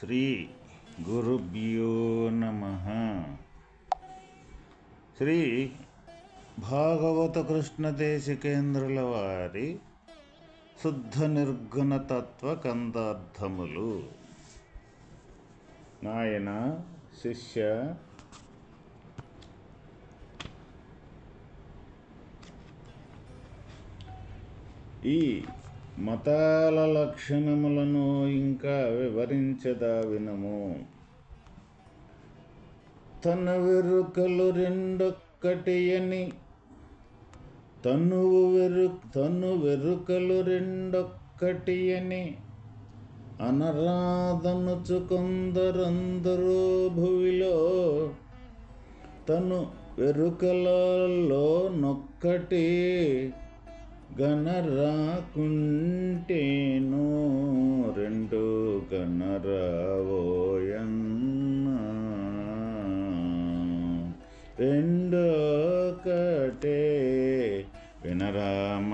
శ్రీ గురుభ్యో నమ. శ్రీ భాగవత కృష్ణ దేశికేంద్రుల వారి శుద్ధ నిర్గుణ తత్వ కందార్థములు. నాయన శిష్య ఈ మతాల లక్షణములను ఇంకా వివరించదా వినము. తన వెరుకలు రెండొక్కటి అని తనువు వెరు తను వెరుకలు రెండొక్కటి అని అనరాధనుచు కొందరందరూ భువిలో తను వెరుకలలో నొక్కటి గణరాకుంటేను రెండు గణరావోయన్న రెండొకటే వినరామాయన్న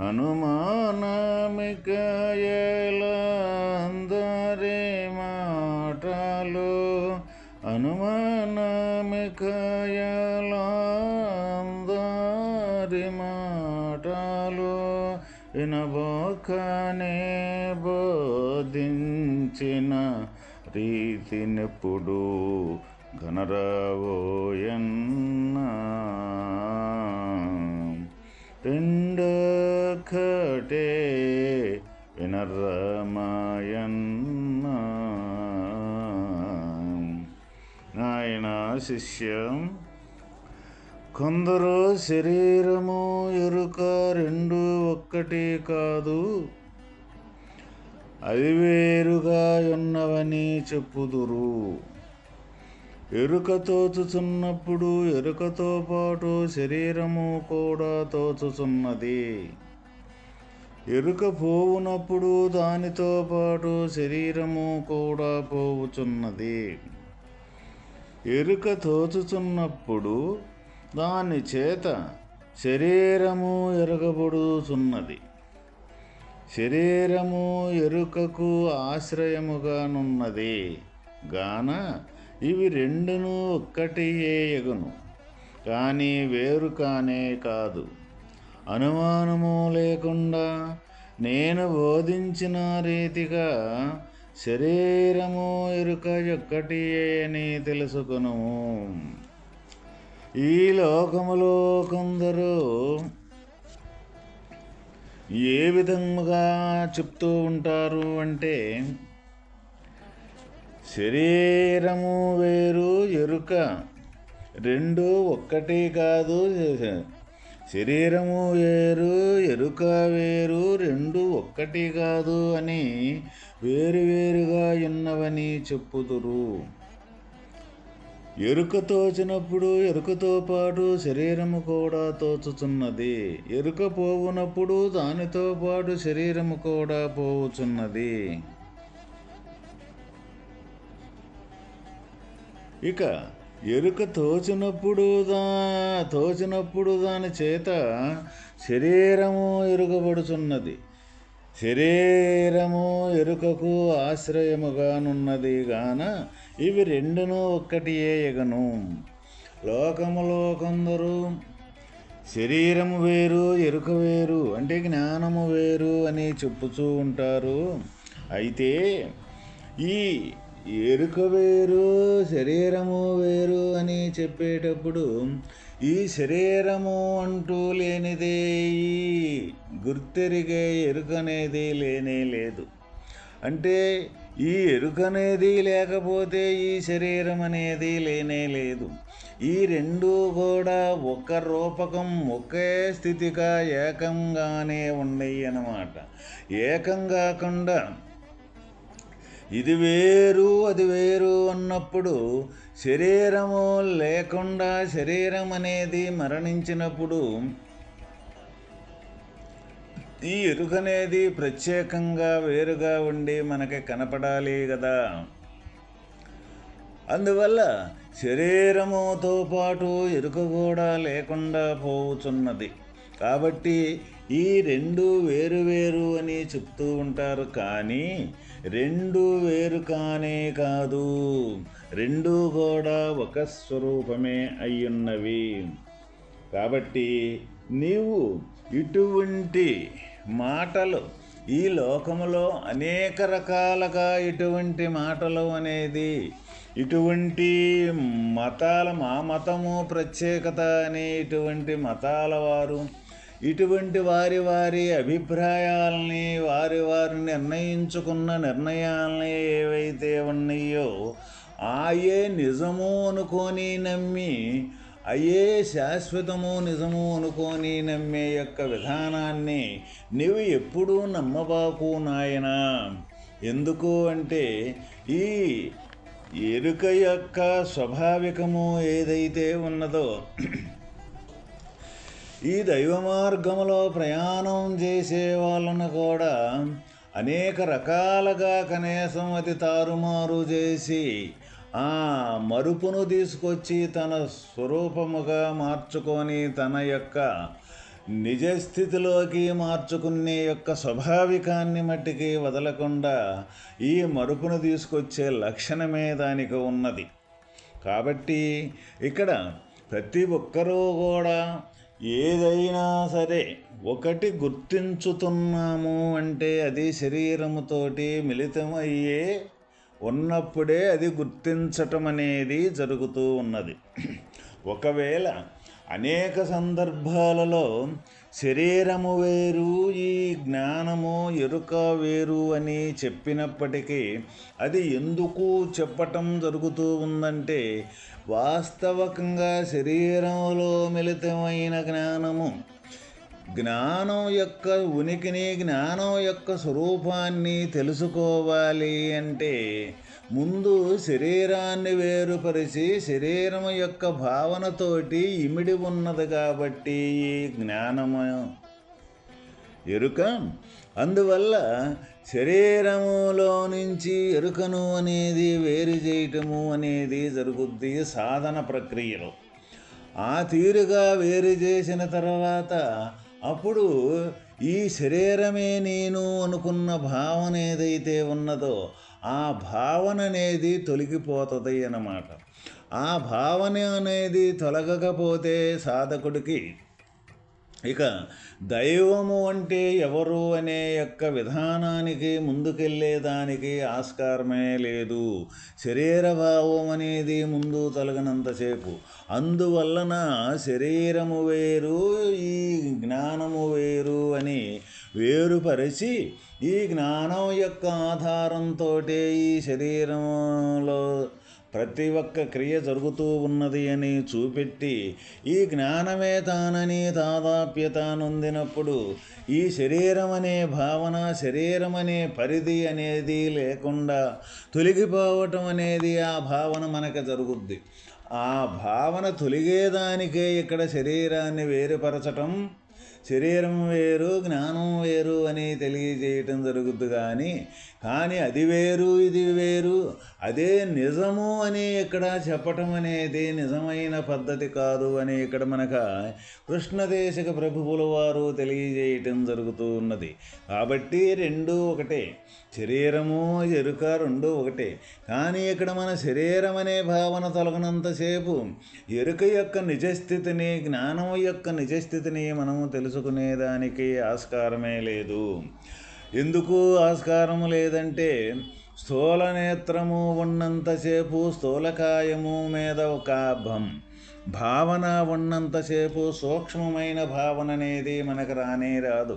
అనుమానమిక వినబోకనే బోధించిన రీతినెప్పుడు ఘనరావోయన్నా రెండొకటే వినరమాయన్న నాయన శిష్యం కొందరు శరీరము ఎరుక రెండు ఒక్కటి కాదు అది వేరుగా ఉన్నవని చెప్పుదురు. ఎరుక తోచుచున్నప్పుడు ఎరుకతో పాటు శరీరము కూడా తోచుచున్నది. ఎరుక పోవునప్పుడు దానితో పాటు శరీరము కూడా పోవుచున్నది. ఎరుక తోచుచున్నప్పుడు దాని చేత శరీరము ఎరగబడుచున్నది. శరీరము ఎరుకకు ఆశ్రయముగానున్నది. గాన ఇవి రెండును ఒక్కటి ఎగును కానీ వేరు కానే కాదు. అనుమానము లేకుండా నేను బోధించిన రీతిగా శరీరము ఎరుక ఒక్కటియే అని తెలుసుకును ఈ లోకములో కొందరు ఏ విధముగా చెప్తూ ఉంటారు అంటే శరీరము వేరు ఎరుక రెండు ఒక్కటి కాదు. శరీరము వేరు ఎరుక వేరు రెండు ఒక్కటి కాదు అని వేరువేరుగా ఉన్నవని చెప్పుదురు. ఎరుక తోచినప్పుడు ఎరుకతో పాటు శరీరము కూడా తోచుచున్నది. ఎరుక పోవునప్పుడు దానితో పాటు శరీరము కూడా పోవుచున్నది. ఇక ఎరుక తోచినప్పుడు దా తోచినప్పుడు దాని చేత శరీరము ఎరుగబడుచున్నది. శరీరము ఎరుకకు ఆశ్రయముగానున్నది గాన ఇవి రెండును ఒక్కటియే ఎగను. లోకములో కొందరు శరీరము వేరు ఎరుక వేరు అంటే జ్ఞానము వేరు అని చెప్పుచూ ఉంటారు. అయితే ఈ ఎరుక వేరు శరీరము వేరు అని చెప్పేటప్పుడు ఈ శరీరము అంటూ లేనిదే ఈ గుర్తెరిగే ఎరుకనేది లేనే లేదు. అంటే ఈ ఎరుకనేది లేకపోతే ఈ శరీరం అనేది లేనే లేదు. ఈ రెండు కూడా ఒక రూపకం ఒకే స్థితిగా ఏకంగానే ఉన్నాయి అన్నమాట ఏకం కాకుండా ఇది వేరు అది వేరు అన్నప్పుడు శరీరము లేకుండా శరీరం అనేది మరణించినప్పుడు ఈ ఎరుకనేది ప్రత్యేకంగా వేరుగా ఉండి మనకి కనపడాలి కదా అందువల్ల శరీరముతో పాటు ఎరుక కూడా లేకుండా పోవుచున్నది. కాబట్టి ఈ రెండు వేరు వేరు అని చెప్తూ ఉంటారు కానీ రెండు వేరు కానే కాదు. రెండు కూడా ఒక స్వరూపమే అయ్యున్నవి. కాబట్టి నీవు ఇటువంటి మాటలు ఈ లోకములో అనేక రకాలుగా ఇటువంటి మాటలు అనేది ఇటువంటి మతాల మా మతము ప్రత్యేకత అనే ఇటువంటి మతాల వారు ఇటువంటి వారి వారి అభిప్రాయాలని వారి వారి నిర్ణయించుకున్న నిర్ణయాలని ఏవైతే ఉన్నాయో ఆయే నిజము అనుకొని నమ్మి అయ్యే శాశ్వతము నిజము అనుకోని నమ్మే యొక్క విధానాన్ని నీవు ఎప్పుడూ నమ్మబాకు నాయనా. ఎందుకు అంటే ఈ ఎరుక యొక్క స్వాభావికము ఏదైతే ఉన్నదో ఈ దైవ మార్గంలో ప్రయాణం చేసే వాళ్ళను కూడా అనేక రకాలుగా కనీసం అది తారుమారు చేసి ఆ మరుపును తీసుకొచ్చి తన స్వరూపముగా మార్చుకొని తన యొక్క నిజస్థితిలోకి మార్చుకునే యొక్క స్వాభావికాన్ని మట్టికి వదలకుండా ఈ మరుపును తీసుకొచ్చే లక్షణమే దానికి ఉన్నది. కాబట్టి ఇక్కడ ప్రతి ఒక్కరూ కూడా ఏదైనా సరే ఒకటి గుర్తించుతున్నాము అంటే అది శరీరముతోటి మిళితమయ్యే ఉన్నప్పుడే అది గుర్తించటం అనేది జరుగుతూ ఉన్నది. ఒకవేళ అనేక సందర్భాలలో శరీరము వేరు ఈ జ్ఞానము ఎరుక వేరు అని చెప్పినప్పటికీ అది ఎందుకు చెప్పటం జరుగుతూ ఉందంటే వాస్తవకంగా శరీరంలో మిళితమైన జ్ఞానము జ్ఞానం యొక్క ఉనికిని జ్ఞానం యొక్క స్వరూపాన్ని తెలుసుకోవాలి అంటే ముందు శరీరాన్ని వేరుపరిచి శరీరం యొక్క భావనతోటి ఇమిడి ఉన్నది కాబట్టి ఈ జ్ఞానము. ఎరుక అందువల్ల శరీరములో నుంచి ఎరుకను అనేది వేరు చేయటము అనేది జరుగుద్ది సాధన ప్రక్రియలో. ఆ తీరుగా వేరు చేసిన తర్వాత అప్పుడు ఈ శరీరమే నేను అనుకున్న భావన ఏదైతే ఉన్నదో ఆ భావన అనేది తొలగిపోతుంది అన్నమాట. ఆ భావన అనేది తొలగకపోతే సాధకుడికి ఇక దైవము అంటే ఎవరు అనే యొక్క విధానానికి ముందుకెళ్ళేదానికి ఆస్కారమే లేదు. శరీరభావం అనేది ముందు తొలగనంతసేపు. అందువలన శరీరము వేరు ఈ జ్ఞానము వేరు అని వేరుపరిచి ఈ జ్ఞానం యొక్క ఆధారంతో ఈ శరీరంలో ప్రతి ఒక్క క్రియ జరుగుతూ ఉన్నది అని చూపెట్టి ఈ జ్ఞానమే తానని తాదాప్యత నొందినప్పుడు ఈ శరీరం అనే భావన శరీరం అనే పరిధి అనేది లేకుండా తొలగిపోవటం అనేది ఆ భావన మనకు జరుగుద్ది. ఆ భావన తొలిగేదానికే ఇక్కడ శరీరాన్ని వేరుపరచటం శరీరం వేరు జ్ఞానం వేరు అని తెలియజేయటం జరుగుద్ది కానీ కానీ అది వేరు ఇది వేరు. అదే నిజము అని ఇక్కడ చెప్పటం అనేది నిజమైన పద్ధతి కాదు అని ఇక్కడ మనకు కృష్ణదేశక ప్రభువుల వారు తెలియజేయటం జరుగుతూ ఉన్నది. కాబట్టి రెండు ఒకటే. శరీరము ఎరుక రెండు ఒకటే. కానీ ఇక్కడ మన శరీరం అనే భావన తొలగనంతసేపు ఎరుక యొక్క నిజస్థితిని జ్ఞానం యొక్క నిజస్థితిని మనము తెలుసుకునేదానికి ఆస్కారమే లేదు. ఎందుకు ఆస్కారం లేదంటే స్థూల నేత్రము ఉన్నంతసేపు స్థూలకాయము మీద ఒక భం భావన ఉన్నంతసేపు సూక్ష్మమైన భావన అనేది మనకు రానే రాదు.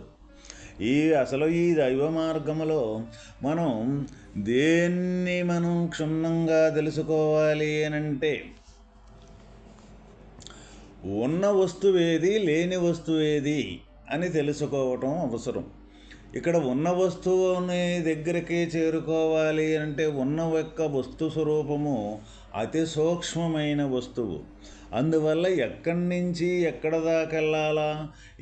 ఈ అసలు ఈ దైవ మార్గంలో మనం దేన్ని మనం క్షుణ్ణంగా తెలుసుకోవాలి అని అంటే ఉన్న వస్తువేది లేని వస్తువేది అని తెలుసుకోవటం అవసరం. ఇక్కడ ఉన్న వస్తువుని దగ్గరికి చేరుకోవాలి అంటే ఉన్న యొక్క వస్తు స్వరూపము అతి సూక్ష్మమైన వస్తువు. అందువల్ల ఎక్కడి నుంచి ఎక్కడ దాకెళ్ళాలా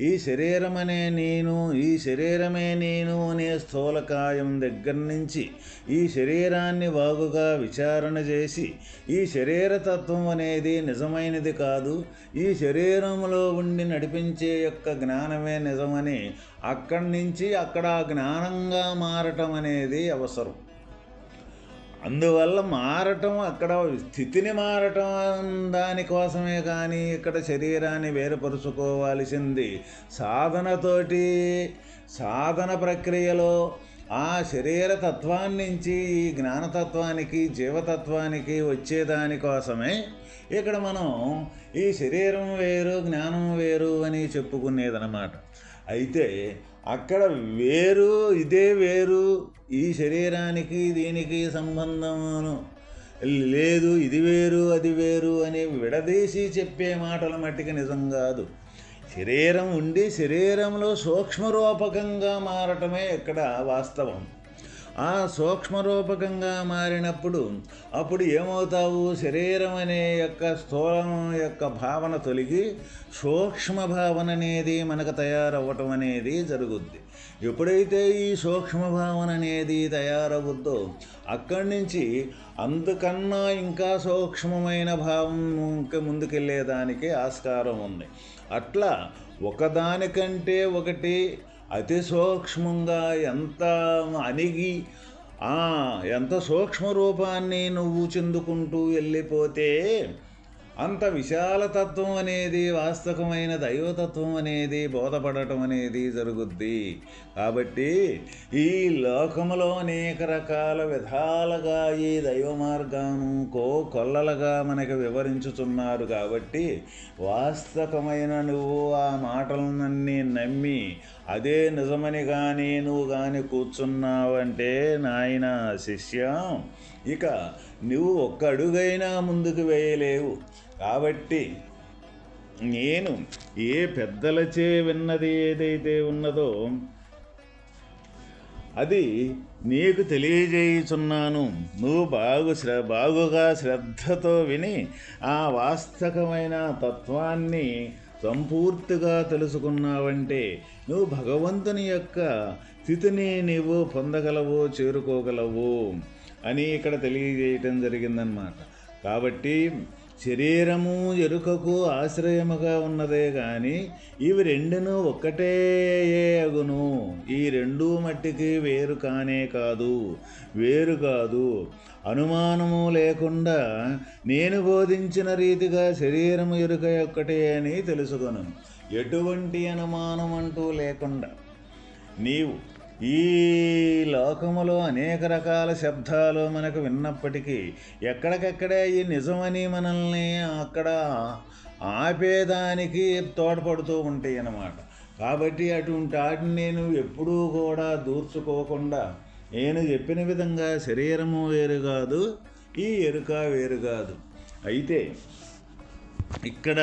ఈ శరీరమనే నేను ఈ శరీరమే నేను అనే స్థూలకాయం దగ్గర నుంచి ఈ శరీరాన్ని బాగుగా విచారణ చేసి ఈ శరీరతత్వం అనేది నిజమైనది కాదు ఈ శరీరంలో ఉండి నడిపించే యొక్క జ్ఞానమే నిజమని అక్కడి నుంచి అక్కడ జ్ఞానంగా మారటం అనేది అవసరం. అందువల్ల మారటం అక్కడ స్థితిని మారటం దానికోసమే కానీ ఇక్కడ శరీరాన్ని వేరుపరుచుకోవాల్సింది. సాధనతోటి సాధన ప్రక్రియలో ఆ శరీర తత్వాన్నించి ఈ జ్ఞానతత్వానికి జీవతత్వానికి వచ్చేదానికోసమే ఇక్కడ మనం ఈ శరీరం వేరు జ్ఞానం వేరు అని చెప్పుకునేదన్నమాట. అయితే అక్కడ వేరు ఇదే వేరు. ఈ శరీరానికి దీనికి సంబంధమును. లేదు ఇది వేరు అది వేరు అని విడదీసి చెప్పే మాటల మట్టికి నిజం కాదు. శరీరం ఉండి శరీరంలో సూక్ష్మరూపకంగా మారటమే ఇక్కడ వాస్తవం. ఆ సూక్ష్మరూపకంగా మారినప్పుడు అప్పుడు ఏమవుతావు? శరీరం అనే యొక్క స్థూలం యొక్క భావన తొలగి సూక్ష్మ భావన అనేది మనకు తయారవ్వటం అనేది జరుగుద్ది. ఎప్పుడైతే ఈ సూక్ష్మ భావన అనేది తయారవుద్దో అక్కడి నుంచి అందుకన్నా ఇంకా సూక్ష్మమైన భావం ఇంకా ముందుకెళ్ళేదానికి ఆస్కారం ఉంది. అట్లా ఒకదానికంటే ఒకటి అతి సూక్ష్మంగా ఎంత అణిగి ఎంత సూక్ష్మ రూపాన్ని నువ్వు చెందుకుంటూ వెళ్ళిపోతే అంత విశాలతత్వం అనేది వాస్తవమైన దైవతత్వం అనేది బోధపడటం అనేది జరుగుద్ది. కాబట్టి ఈ లోకంలో అనేక రకాల విధాలుగా ఈ దైవ మార్గాను కో కొల్లలుగా మనకి వివరించుతున్నారు కాబట్టి వాస్తవమైన నువ్వు ఆ మాటలన్నీ నమ్మి అదే నిజమని కానీ నువ్వు కానీ కూర్చున్నావంటే నాయన శిష్యం ఇక నువ్వు ఒక్క అడుగైనా ముందుకు వేయలేవు. కాబట్టి నేను ఏ పెద్దలచే విన్నది ఏదైతే ఉన్నదో అది నీకు తెలియజేయుచున్నాను. నువ్వు బాగు శ్ర బాగుగా శ్రద్ధతో విని ఆ వాస్తవమైన తత్వాన్ని సంపూర్తిగా తెలుసుకున్నావంటే నువ్వు భగవంతుని యొక్క స్థితిని నీవు పొందగలవు చేరుకోగలవు. అని ఇక్కడ తెలియజేయటం జరిగిందనమాట కాబట్టి శరీరము ఎరుకకు ఆశ్రయముగా ఉన్నదే కానీ ఇవి రెండును ఒక్కటే అగును. ఈ రెండు మట్టికి వేరు కానే కాదు. వేరు కాదు. అనుమానము లేకుండా నేను బోధించిన రీతిగా శరీరము ఎరుక ఒక్కటే అని తెలుసుకొను ఎటువంటి అనుమానం అంటూ లేకుండా నీవు ఈ లోకములో అనేక రకాల శబ్దాలు మనకు విన్నప్పటికీ ఎక్కడికెక్కడే ఈ నిజమని మనల్ని అక్కడ ఆపేదానికి తోడ్పడుతూ ఉంటాయి అన్నమాట. కాబట్టి అటువంటి వాటిని నేను ఎప్పుడూ కూడా దూర్చుకోకుండా నేను చెప్పిన విధంగా శరీరము వేరు కాదు ఈ ఎరుక వేరు కాదు. అయితే ఇక్కడ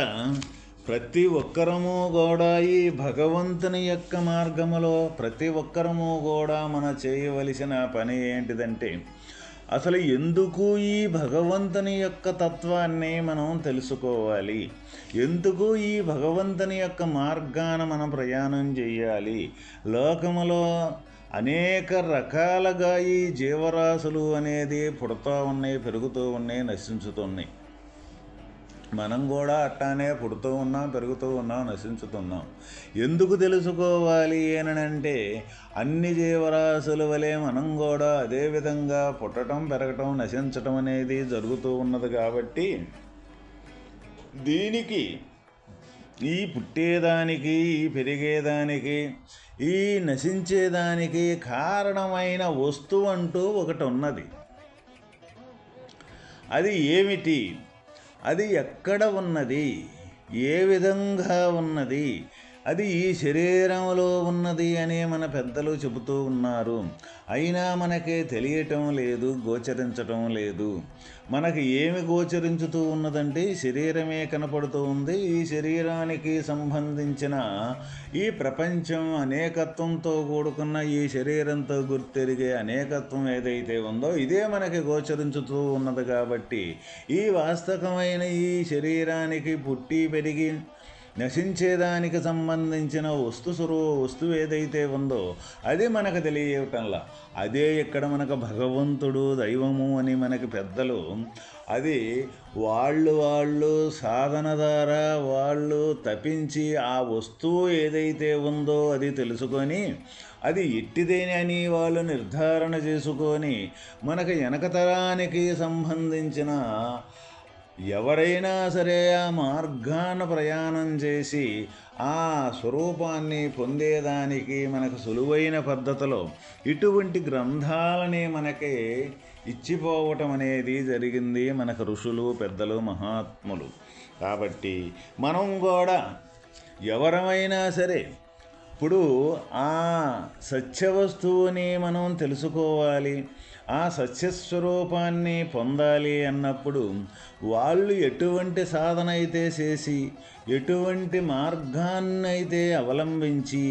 ప్రతి ఒక్కరము కూడా ఈ భగవంతుని యొక్క మార్గములో ప్రతి ఒక్కరము కూడా మన చేయవలసిన పని ఏంటిదంటే అసలు ఎందుకు ఈ భగవంతుని యొక్క తత్వాన్ని మనం తెలుసుకోవాలి? ఎందుకు ఈ భగవంతుని యొక్క మార్గాన మనం ప్రయాణం చేయాలి? లోకములో అనేక రకాలుగా ఈ జీవరాశులు అనేది పుడుతూ ఉన్నాయి పెరుగుతూ ఉన్నాయి నశించుతున్నాయి మనం కూడా అట్టానే పుడుతూ ఉన్నాం పెరుగుతూ ఉన్నాం నశించుతున్నాం. ఎందుకు తెలుసుకోవాలి ఏనంటే అన్ని జీవరాశుల వలె మనం కూడా అదేవిధంగా పుట్టడం పెరగటం నశించటం అనేది జరుగుతూ ఉన్నది కాబట్టి దీనికి ఈ పుట్టేదానికి ఈ పెరిగేదానికి ఈ నశించేదానికి కారణమైన వస్తువు అంటూ ఒకటి ఉన్నది. అది ఏమిటి? అది ఎక్కడ ఉన్నది? ఏ విధంగా ఉన్నది? అది ఈ శరీరంలో ఉన్నది అని మన పెద్దలు చెబుతూ ఉన్నారు. అయినా మనకే తెలియటం లేదు గోచరించటం లేదు. మనకి ఏమి గోచరించుతూ ఉన్నదంటే శరీరమే కనపడుతూ ఉంది. ఈ శరీరానికి సంబంధించిన ఈ ప్రపంచం అనేకత్వంతో కూడుకున్న ఈ శరీరంతో గుర్తెరిగే అనేకత్వం ఏదైతే ఉందో ఇదే మనకి గోచరించుతూ ఉన్నది కాబట్టి ఈ వాస్తవమైన ఈ శరీరానికి పుట్టి పెరిగి నశించేదానికి సంబంధించిన వస్తు స్వరూ వస్తువు ఏదైతే ఉందో అది మనకు తెలియటంలా. అదే ఇక్కడ మనకు భగవంతుడు దైవము అని మనకి పెద్దలు. అది వాళ్ళు వాళ్ళు సాధన ద్వారా వాళ్ళు తపించి ఆ వస్తువు ఏదైతే ఉందో అది తెలుసుకొని అది ఎట్టిదేని అని వాళ్ళు నిర్ధారణ చేసుకొని మనకు వెనకతరానికి సంబంధించిన ఎవరైనా సరే ఆ మార్గాన ప్రయాణం చేసి ఆ స్వరూపాన్ని పొందేదానికి మనకు సులువైన పద్ధతిలో ఇటువంటి గ్రంథాలని మనకి ఇచ్చిపోవటం అనేది జరిగింది మనకు ఋషులు పెద్దలు మహాత్ములు. కాబట్టి మనం కూడా ఎవరమైనా సరే ఇప్పుడు ఆ సత్యవస్తువుని మనం తెలుసుకోవాలి. ఆ సత్యస్వరూపాన్ని పొందాలి అన్నప్పుడు వాళ్ళు ఎటువంటి సాధన అయితే చేసి ఎటువంటి మార్గాన్ని అయితే అవలంబించి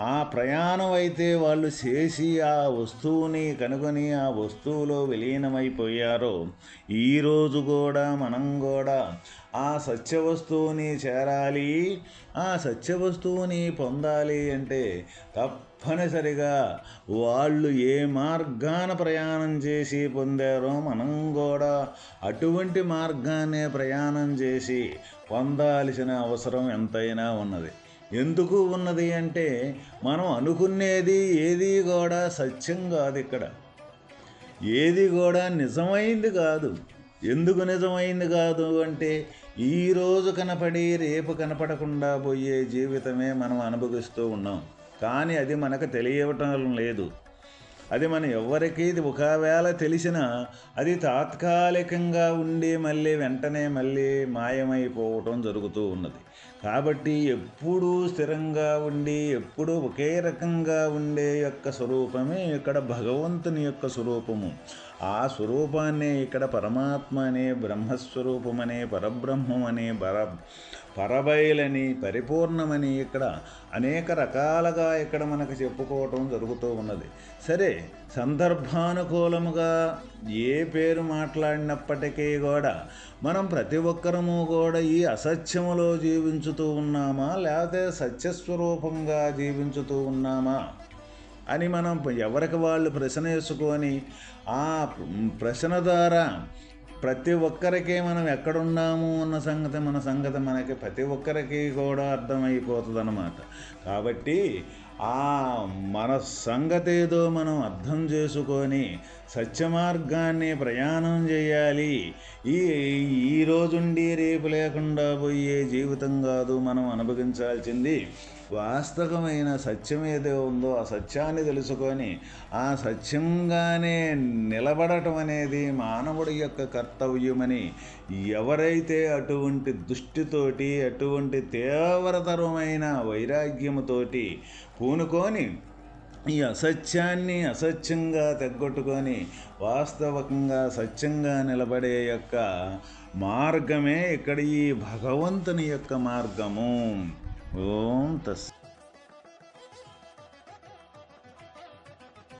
ఆ ప్రయాణం అయితే వాళ్ళు చేసి ఆ వస్తువుని కనుగొని ఆ వస్తువులో విలీనమైపోయారో ఈరోజు కూడా మనం కూడా ఆ సత్య వస్తువుని చేరాలి ఆ సత్య వస్తువుని పొందాలి అంటే తప్పనిసరిగా వాళ్ళు ఏ మార్గాన ప్రయాణం చేసి పొందారో మనం కూడా అటువంటి మార్గాన్నే ప్రయాణం చేసి పొందాల్సిన అవసరం ఎంతైనా ఉన్నది. ఎందుకు ఉన్నది అంటే మనం అనుకునేది ఏది కూడా సత్యం కాదు ఇక్కడ. ఏది కూడా నిజమైంది కాదు. ఎందుకు నిజమైంది కాదు అంటే ఈరోజు కనపడి రేపు కనపడకుండా పోయే జీవితమే మనం అనుభవిస్తూ ఉన్నాం. కానీ అది మనకు తెలియవటం లేదు. అది మన ఎవరికి ఒకవేళ తెలిసినా అది తాత్కాలికంగా ఉండి మళ్ళీ వెంటనే మళ్ళీ మాయమైపోవటం జరుగుతూ ఉన్నది. కాబట్టి ఎప్పుడూ స్థిరంగా ఉండి ఎప్పుడూ ఒకే రకంగా ఉండే యొక్క స్వరూపమే ఇక్కడ భగవంతుని యొక్క స్వరూపము. ఆ స్వరూపాన్ని ఇక్కడ పరమాత్మ అనే బ్రహ్మస్వరూపమనే పరబ్రహ్మమనే పర పరబయలని పరిపూర్ణమని ఇక్కడ అనేక రకాలుగా ఇక్కడ మనకు చెప్పుకోవటం జరుగుతూ ఉన్నది. సరే సందర్భానుకూలముగా ఏ పేరు మాట్లాడినప్పటికీ కూడా మనం ప్రతి ఒక్కరము కూడా ఈ అసత్యములో జీవించుతూ ఉన్నామా? లేకపోతే సత్యస్వరూపంగా జీవించుతూ ఉన్నామా? అని మనం ఎవరికి వాళ్ళు ప్రశ్న వేసుకొని ఆ ప్రశ్న ద్వారా ప్రతి ఒక్కరికి మనం ఎక్కడున్నాము అన్న సంగతి మన సంగతి మనకి ప్రతి ఒక్కరికి కూడా అర్థమైపోతుంది అన్నమాట కాబట్టి ఆ మన సంగతి ఏదో మనం అర్థం చేసుకొని సత్యమార్గాన్ని ప్రయాణం చేయాలి. ఈ ఈ రేపు లేకుండా పోయే జీవితం కాదు మనం అనుభవించాల్సింది. వాస్తవమైన సత్యం ఏదో ఉందో ఆ సత్యాన్ని తెలుసుకొని ఆ సత్యంగానే నిలబడటం అనేది మానవుడి యొక్క కర్తవ్యమని ఎవరైతే అటువంటి దృష్టితోటి అటువంటి తీవ్రతరమైన వైరాగ్యముతోటి పూనుకొని ఈ అసత్యాన్ని అసత్యంగా తెగ్గొట్టుకొని వాస్తవకంగా సత్యంగా నిలబడే యొక్క మార్గమే ఇక్కడ ఈ భగవంతుని యొక్క మార్గము. Juntas.